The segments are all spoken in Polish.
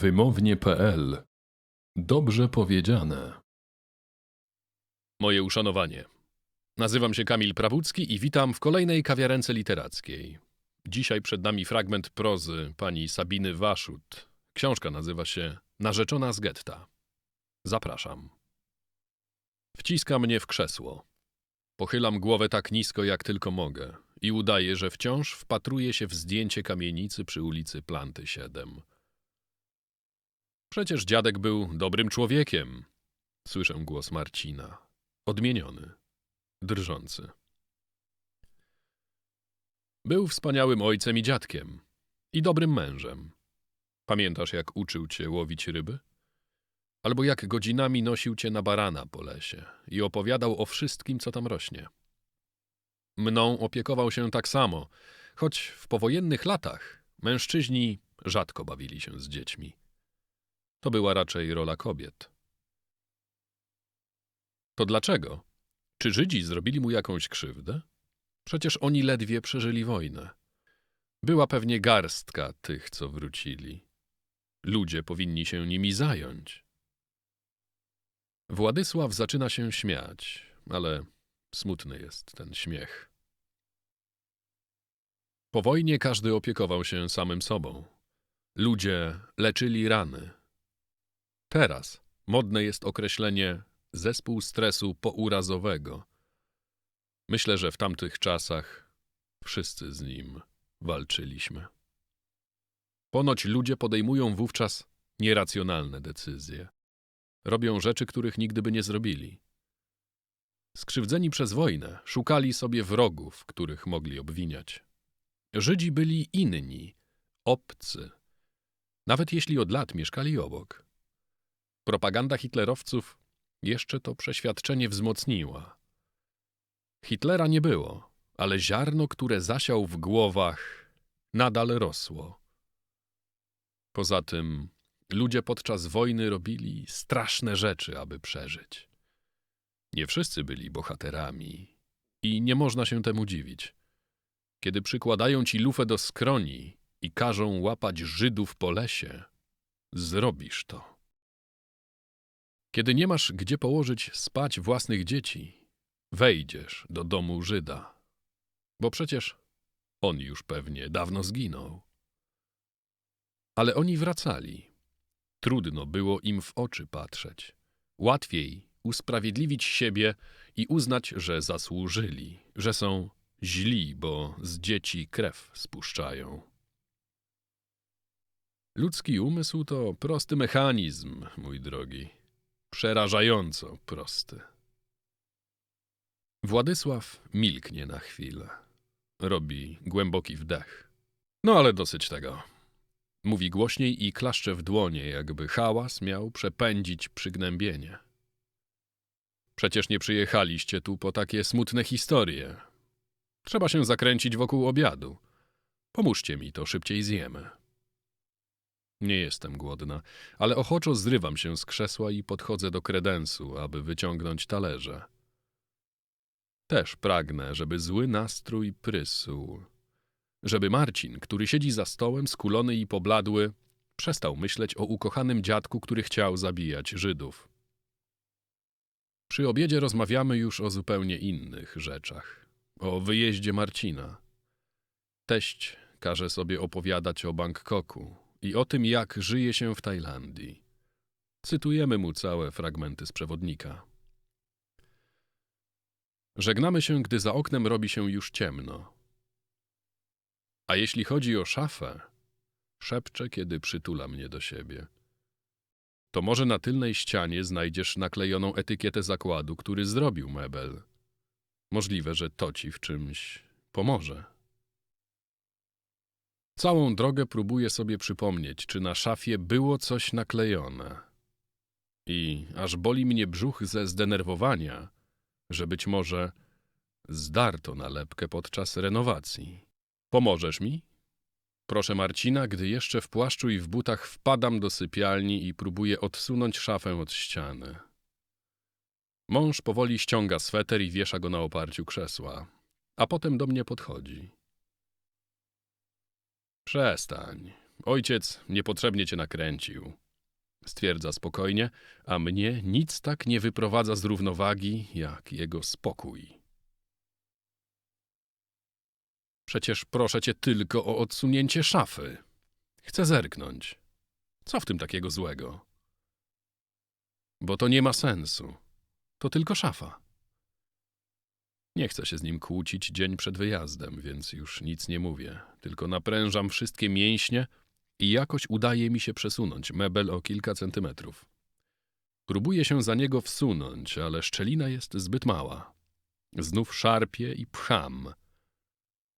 Wymownie.pl Dobrze powiedziane. Moje uszanowanie. Nazywam się Kamil Prawucki i witam w kolejnej kawiarence literackiej. Dzisiaj przed nami fragment prozy pani Sabiny Waszut. Książka nazywa się Narzeczona z getta. Zapraszam. Wciska mnie w krzesło. Pochylam głowę tak nisko, jak tylko mogę i udaję, że wciąż wpatruję się w zdjęcie kamienicy przy ulicy Planty 7. Przecież dziadek był dobrym człowiekiem. Słyszę głos Marcina. Odmieniony, drżący. Był wspaniałym ojcem i dziadkiem. I dobrym mężem. Pamiętasz, jak uczył cię łowić ryby? Albo jak godzinami nosił cię na barana po lesie i opowiadał o wszystkim, co tam rośnie. Mną opiekował się tak samo, choć w powojennych latach mężczyźni rzadko bawili się z dziećmi. To była raczej rola kobiet. To dlaczego? Czy Żydzi zrobili mu jakąś krzywdę? Przecież oni ledwie przeżyli wojnę. Była pewnie garstka tych, co wrócili. Ludzie powinni się nimi zająć. Władysław zaczyna się śmiać, ale smutny jest ten śmiech. Po wojnie każdy opiekował się samym sobą. Ludzie leczyli rany. Teraz modne jest określenie zespół stresu pourazowego. Myślę, że w tamtych czasach wszyscy z nim walczyliśmy. Ponoć ludzie podejmują wówczas nieracjonalne decyzje. Robią rzeczy, których nigdy by nie zrobili. Skrzywdzeni przez wojnę, szukali sobie wrogów, których mogli obwiniać. Żydzi byli inni, obcy, nawet jeśli od lat mieszkali obok. Propaganda hitlerowców jeszcze to przeświadczenie wzmocniła. Hitlera nie było, ale ziarno, które zasiał w głowach, nadal rosło. Poza tym ludzie podczas wojny robili straszne rzeczy, aby przeżyć. Nie wszyscy byli bohaterami i nie można się temu dziwić. Kiedy przykładają ci lufę do skroni i każą łapać Żydów po lesie, zrobisz to. Kiedy nie masz gdzie położyć spać własnych dzieci, wejdziesz do domu Żyda, bo przecież on już pewnie dawno zginął. Ale oni wracali. Trudno było im w oczy patrzeć. Łatwiej usprawiedliwić siebie i uznać, że zasłużyli, że są źli, bo z dzieci krew spuszczają. Ludzki umysł to prosty mechanizm, mój drogi. Przerażająco prosty. Władysław milknie na chwilę. Robi głęboki wdech. No ale dosyć tego. Mówi głośniej i klaszcze w dłonie, jakby hałas miał przepędzić przygnębienie. Przecież nie przyjechaliście tu po takie smutne historie. Trzeba się zakręcić wokół obiadu. Pomóżcie mi, to szybciej zjemy. Nie jestem głodna, ale ochoczo zrywam się z krzesła i podchodzę do kredensu, aby wyciągnąć talerze. Też pragnę, żeby zły nastrój prysł. Żeby Marcin, który siedzi za stołem, skulony i pobladły, przestał myśleć o ukochanym dziadku, który chciał zabijać Żydów. Przy obiedzie rozmawiamy już o zupełnie innych rzeczach. O wyjeździe Marcina. Teść każe sobie opowiadać o Bangkoku, i o tym, jak żyje się w Tajlandii. Cytujemy mu całe fragmenty z przewodnika. Żegnamy się, gdy za oknem robi się już ciemno. A jeśli chodzi o szafę, szepcze, kiedy przytula mnie do siebie. To może na tylnej ścianie znajdziesz naklejoną etykietę zakładu, który zrobił mebel. Możliwe, że to ci w czymś pomoże. Całą drogę próbuję sobie przypomnieć, czy na szafie było coś naklejone. I aż boli mnie brzuch ze zdenerwowania, że być może zdarto nalepkę podczas renowacji. Pomożesz mi? Proszę Marcina, gdy jeszcze w płaszczu i w butach wpadam do sypialni i próbuję odsunąć szafę od ściany. Mąż powoli ściąga sweter i wiesza go na oparciu krzesła, a potem do mnie podchodzi. Przestań. ojciec niepotrzebnie cię nakręcił. Stwierdza spokojnie, a mnie nic tak nie wyprowadza z równowagi, jak jego spokój. Przecież proszę cię tylko o odsunięcie szafy. Chcę zerknąć. Co w tym takiego złego? Bo to nie ma sensu. To tylko szafa. Nie chcę się z nim kłócić dzień przed wyjazdem, więc już nic nie mówię. Tylko naprężam wszystkie mięśnie i jakoś udaje mi się przesunąć mebel o kilka centymetrów. Próbuję się za niego wsunąć, ale szczelina jest zbyt mała. Znów szarpię i pcham.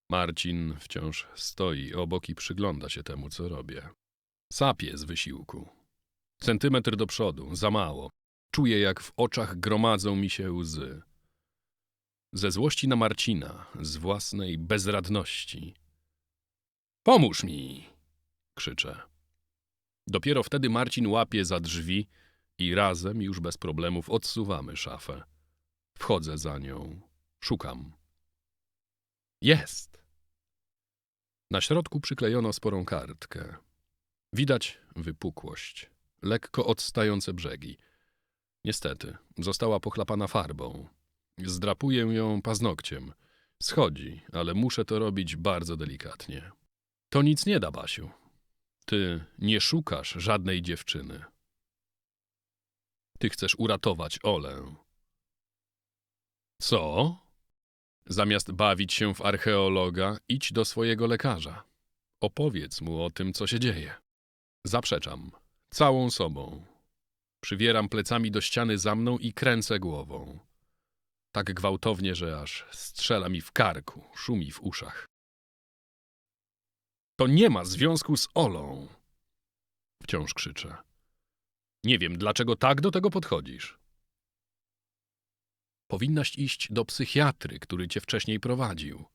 Marcin wciąż stoi obok i przygląda się temu, co robię. Sapie z wysiłku. Centymetr do przodu, za mało. Czuję, jak w oczach gromadzą mi się łzy. Ze złości na Marcina, z własnej bezradności. Pomóż mi! krzyczę. Dopiero wtedy Marcin łapie za drzwi i razem, już bez problemów, odsuwamy szafę. Wchodzę za nią. Szukam. Jest! Na środku przyklejono sporą kartkę. Widać wypukłość, lekko odstające brzegi. Niestety, została pochlapana farbą. Zdrapuję ją paznokciem. Schodzi, ale muszę to robić bardzo delikatnie. To nic nie da, Basiu. Ty nie szukasz żadnej dziewczyny. Ty chcesz uratować Olę. Co? Zamiast bawić się w archeologa, idź do swojego lekarza. Opowiedz mu o tym, co się dzieje. Zaprzeczam. Całą sobą. Przywieram plecami do ściany za mną i kręcę głową. Tak gwałtownie, że aż strzela mi w karku, szumi w uszach. To nie ma związku z Olą. Wciąż krzyczę. Nie wiem, dlaczego tak do tego podchodzisz. Powinnaś iść do psychiatry, który cię wcześniej prowadził.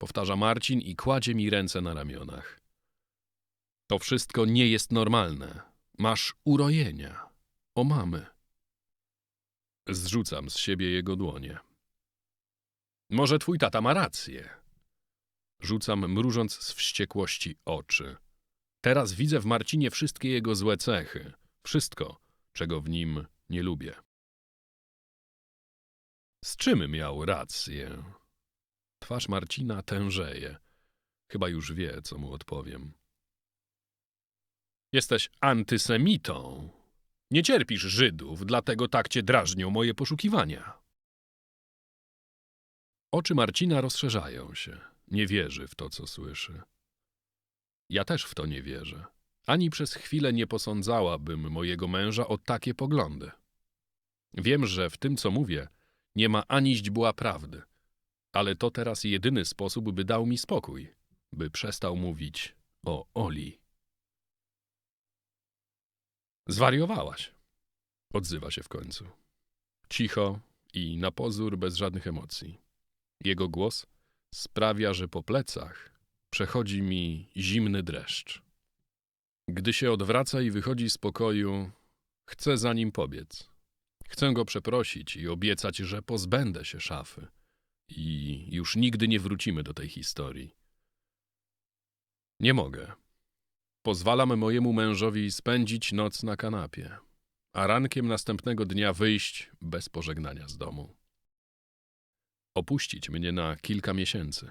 Powtarza Marcin i kładzie mi ręce na ramionach. To wszystko nie jest normalne. Masz urojenia. O mamy. Zrzucam z siebie jego dłonie. Może twój tata ma rację. Rzucam, mrużąc z wściekłości oczy. Teraz widzę w Marcinie wszystkie jego złe cechy. Wszystko, czego w nim nie lubię. Z czym miał rację? Twarz Marcina tężeje. Chyba już wie, co mu odpowiem. Jesteś antysemitą. Nie cierpisz Żydów, dlatego tak cię drażnią moje poszukiwania. Oczy Marcina rozszerzają się. Nie wierzy w to, co słyszy. Ja też w to nie wierzę. Ani przez chwilę nie posądzałabym mojego męża o takie poglądy. Wiem, że w tym, co mówię, nie ma ani źdźbła prawdy, ale to teraz jedyny sposób, by dał mi spokój, by przestał mówić o Oli. Zwariowałaś, odzywa się w końcu. Cicho i na pozór bez żadnych emocji. Jego głos sprawia, że po plecach przechodzi mi zimny dreszcz. Gdy się odwraca i wychodzi z pokoju, chcę za nim pobiec. Chcę go przeprosić i obiecać, że pozbędę się szafy i już nigdy nie wrócimy do tej historii. Nie mogę. Pozwalam mojemu mężowi spędzić noc na kanapie, a rankiem następnego dnia wyjść bez pożegnania z domu. Opuścić mnie na kilka miesięcy.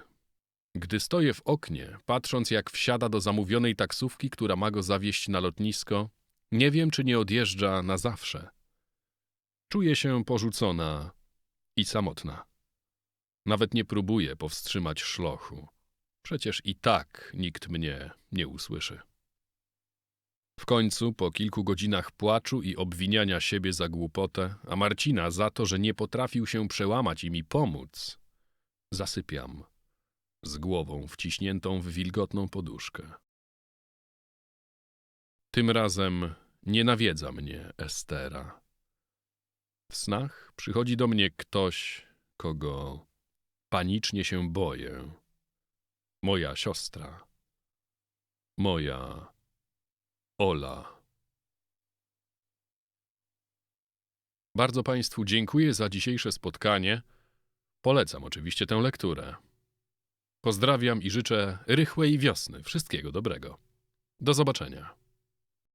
Gdy stoję w oknie, patrząc jak wsiada do zamówionej taksówki, która ma go zawieźć na lotnisko, nie wiem, czy nie odjeżdża na zawsze. Czuję się porzucona i samotna. Nawet nie próbuję powstrzymać szlochu. Przecież i tak nikt mnie nie usłyszy. W końcu, po kilku godzinach płaczu i obwiniania siebie za głupotę, a Marcina za to, że nie potrafił się przełamać i mi pomóc, zasypiam z głową wciśniętą w wilgotną poduszkę. Tym razem nie nawiedza mnie Estera. W snach przychodzi do mnie ktoś, kogo panicznie się boję. Moja siostra. Moja Ola. Bardzo Państwu dziękuję za dzisiejsze spotkanie. Polecam oczywiście tę lekturę. Pozdrawiam i życzę rychłej wiosny. Wszystkiego dobrego. Do zobaczenia.